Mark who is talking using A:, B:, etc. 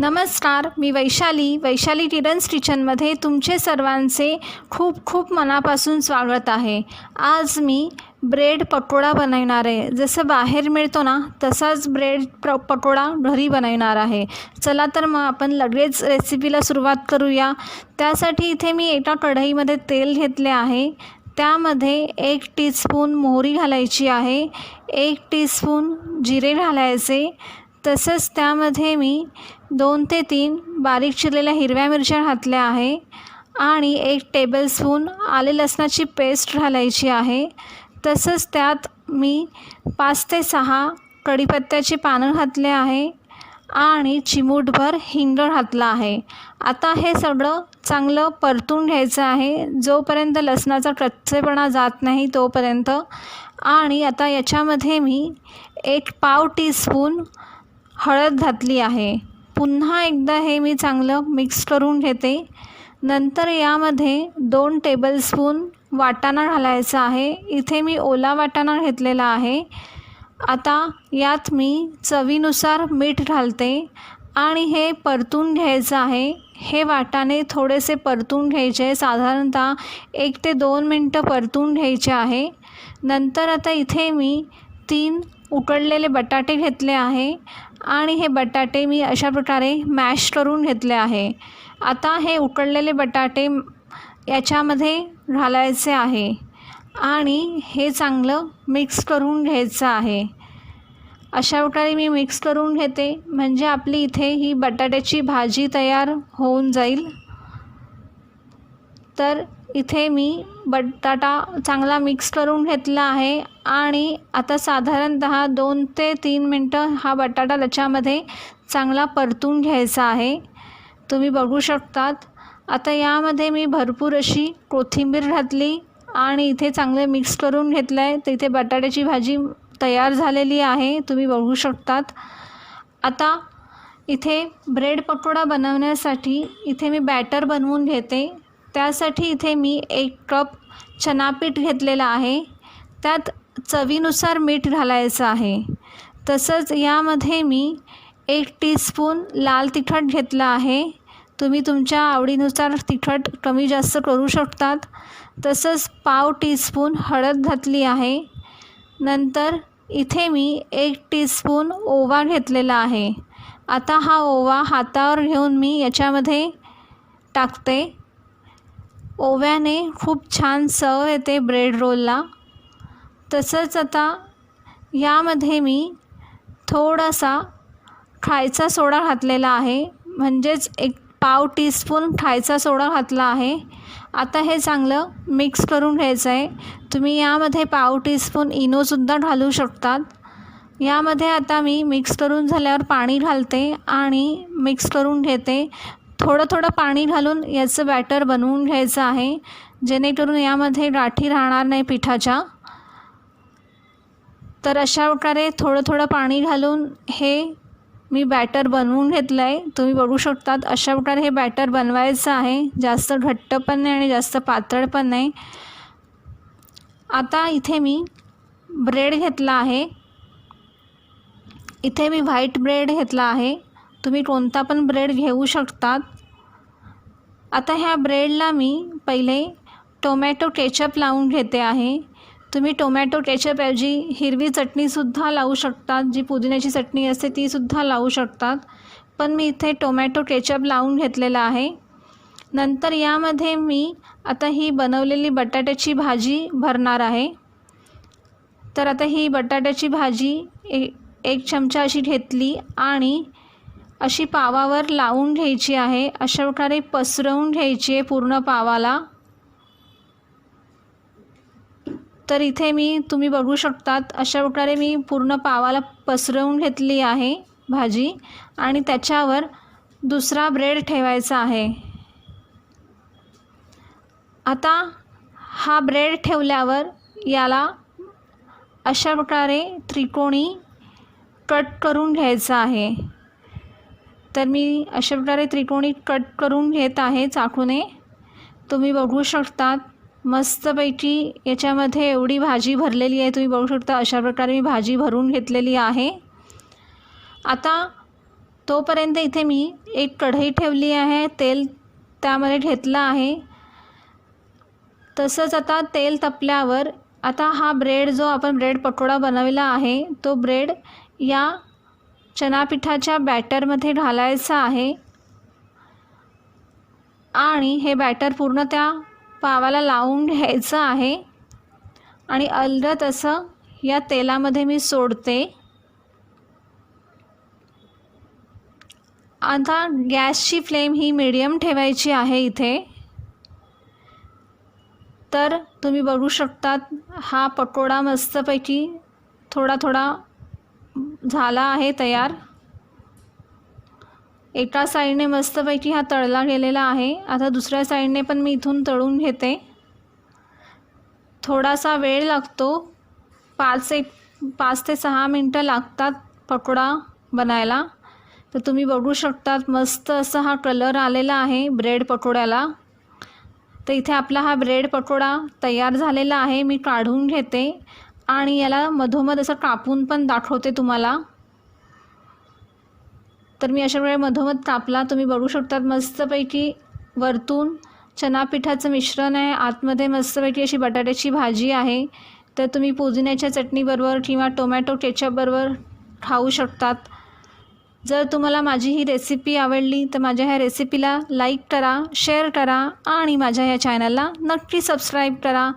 A: नमस्कार मी वैशाली. वैशाली टिरन्स किचनमध्ये तुमचे सर्वांचे खूप खूप मनापासून स्वागत आहे. आज मी ब्रेड पकोडा बनवणार आहे. जसं बाहेर मिळतो ना तसाच ब्रेड प्र पकोडा घरी बनवणार आहे. चला तर मग आपण लगेच रेसिपीला सुरुवात करूया. त्यासाठी इथे मी एका कढईमध्ये तेल घेतले आहे. त्यामध्ये एक टीस्पून मोहरी घालायची आहे. एक टीस्पून जिरे घालायचे. तसंच त्यामध्ये मी दोन ते तीन बारीक चिरलेल्या हिरव्या मिरच्या घातल्या आहे आणि एक टेबलस्पून आले लसणाची पेस्ट घालायची आहे. तसंच त्यात मी पाच ते सहा कढीपत्त्याची पानं घातले आहे आणि चिमूटभर हिंग घातला आहे. आता हे सगळं चांगलं परतून घ्यायचं आहे. जोपर्यंत लसणाचा कच्चेपणा जात नाही तोपर्यंत. आणि आता याच्यामध्ये मी एक पाव टीस्पून हळद घातली आहे. पुन्हा एकदा हे मी चांगलं मिक्स करून घेते. नंतर यामध्ये दोन टेबलस्पून वाटाणा घालायचा आहे. इथे मी ओला वाटाणा घेतलेला आहे. आता यात मी चवीनुसार मीठ घालते आणि हे परतून घ्यायचं आहे. हे वाटाणे थोडेसे परतून घ्यायचे. साधारणतः एक ते दोन मिनटं परतून घ्यायचे आहे. नंतर आता इथे मी तीन उकडलेले बटाटे घेतले आहे. आणि हे बटाटे मी अशा प्रकारे मॅश करून घेतले आहे. आता हे उकडलेले बटाटे याच्यामध्ये घालायचे आहे. आणि हे चांगलं मिक्स करून घ्यायचं आहे. अशा प्रकारे मी मिक्स करून घेते. म्हणजे आपली इथे ही बटाट्याची भाजी तयार होऊन जाईल. तर इथे मी बटाटा चांगला मिक्स करून घेतला आहे आणि आता साधारणतः दोन ते तीन मिनटं हा बटाटा त्याच्यामध्ये चांगला परतून घ्यायचा आहे. तुम्ही बघू शकतात. आता यामध्ये मी भरपूर अशी कोथिंबीर घातली आणि इथे चांगले मिक्स करून घेतलं आहे तर इथे बटाट्याची भाजी तयार झालेली आहे. तुम्ही बघू शकतात. आता इथे ब्रेड पकोडा बनवण्यासाठी इथे मी बॅटर बनवून घेते. त्यासाठी इथे मी एक कप चनापीठ घेतलेलं आहे. त्यात चवीनुसार मीठ घालायचं आहे. तसंच यामध्ये मी एक टीस्पून लाल तिखट घेतलं आहे. तुम्ही तुमच्या आवडीनुसार तिखट कमी जास्त करू शकतात. तसंच पाव टीस्पून हळद घातली आहे. नंतर इथे मी एक टीस्पून ओवा घेतलेला आहे. आता हा ओवा हातावर घेऊन मी याच्यामध्ये टाकते. ओव्याने खूप छान चव येते ब्रेड रोलला तसंच आता यामध्ये मी थोडासा खायचा सोडा घातलेला आहे. म्हणजेच एक पाव टीस्पून खायचा सोडा घातला आहे. आता हे चांगलं मिक्स करून घ्यायचं आहे. तुम्ही यामध्ये पाव टीस्पून इनोसुद्धा घालू शकतात. यामध्ये आता मी मिक्स करून झाल्यावर पाणी घालते आणि मिक्स करून घेते. थोडं थोडं पाणी घालून याचं बॅटर बनवून घ्यायचं आहे. जेणेकरून यामध्ये गाठी राहणार नाही पिठाच्या. तर अशा प्रकारे थोडं थोडं पाणी घालून हे मी बॅटर बनवून घेतलं आहे तुम्ही बघू शकतात अशा प्रकारे हे बॅटर बनवायचं आहे. जास्त घट्ट पण नाही आणि जास्त पातळ पण नाही. आता इथे मी ब्रेड घेतला आहे. इथे मी व्हाईट ब्रेड घेतला आहे. तुम्ही कोणता पण ब्रेड घेऊ शकतात. आता ह्या ब्रेडला मी पहिले टोमॅटो केचप लावून घेते आहे. तुम्ही टोमॅटो केचपऐवजी हिरवी चटणीसुद्धा लावू शकतात. जी पुदिन्याची चटणी असते तीसुद्धा लावू शकतात. पण मी इथे टोमॅटो केचप लावून घेतलेला आहे. नंतर यामध्ये मी आता ही बनवलेली बटाट्याची भाजी भरणार आहे. तर आता ही बटाट्याची भाजी ए एक चमचा अशी घेतली आणि अशी पावावर लावून घ्यायची आहे. अशा प्रकारे पसरवून घ्यायची आहे पूर्ण पावाला. तर इथे मी तुम्ही बघू शकतात अशा प्रकारे मी पूर्ण पावाला पसरवून घेतली आहे भाजी. आणि त्याच्यावर दुसरा ब्रेड ठेवायचा आहे. आता हा ब्रेड ठेवल्यावर याला अशा प्रकारे त्रिकोणी कट करून घ्यायचा आहे. तर मी अशा प्रकारे त्रिकोणी कट करून घेत आहे चाकूने. तुम्ही बघू शकतात मस्तपैकी याच्यामध्ये एवढी भाजी भरलेली आहे. तुम्ही बघू शकता अशा प्रकारे मी भाजी भरून घेतलेली आहे. आता तोपर्यंत इथे मी एक कढई ठेवली आहे. तेल त्यामध्ये घेतलं आहे. तसंच आता तेल तपल्यावर आता हा ब्रेड जो आपण ब्रेड पकोडा बनवला आहे तो ब्रेड या चनापिठाच्या बॅटरमध्ये घालायचं आहे. आणि हे बॅटर पूर्ण त्या पावाला लावून घ्यायचं आहे. आणि अलगत असं या तेलामध्ये मी सोडते. आता गॅसची फ्लेम ही मिडियम ठेवायची आहे इथे. तर तुम्ही बघू शकतात हा पकोडा मस्तपैकी थोडा थोडा झाला आहे तयार. एका साईडने मस्तपैकी हा तळला गेलेला आहे. आता दुसऱ्या साईडने पण मी इथून तळून घेते. थोडासा वेळ लागतो. पाच एक पाच ते सहा मिनटं लागतात पकोडा बनायला. तर तुम्ही बघू शकतात मस्त असा हा कलर आलेला आहे ब्रेड पकोड्याला. तर इथे आपला हा ब्रेड पकोडा तयार झालेला आहे. मी काढून घेते. आणि याला मधोमध असं कापून पण दाखवते तुम्हाला. तर मी अशा वेळे मधोमध कापला तुम्ही बघू शकतात मस्तपैकी वरतून चना पिठाचं मिश्रण आहे. आतमध्ये मस्तपैकी अशी बटाट्याची भाजी आहे. तर तुम्ही पुदिन्याच्या चटणीबरोबर किंवा टोमॅटो केचपबरोबर खाऊ शकतात. जर तुम्हाला माझी ही रेसिपी आवडली तर माझ्या ह्या रेसिपीला लाईक करा शेअर करा आणि माझ्या या चॅनलला नक्की सबस्क्राईब करा.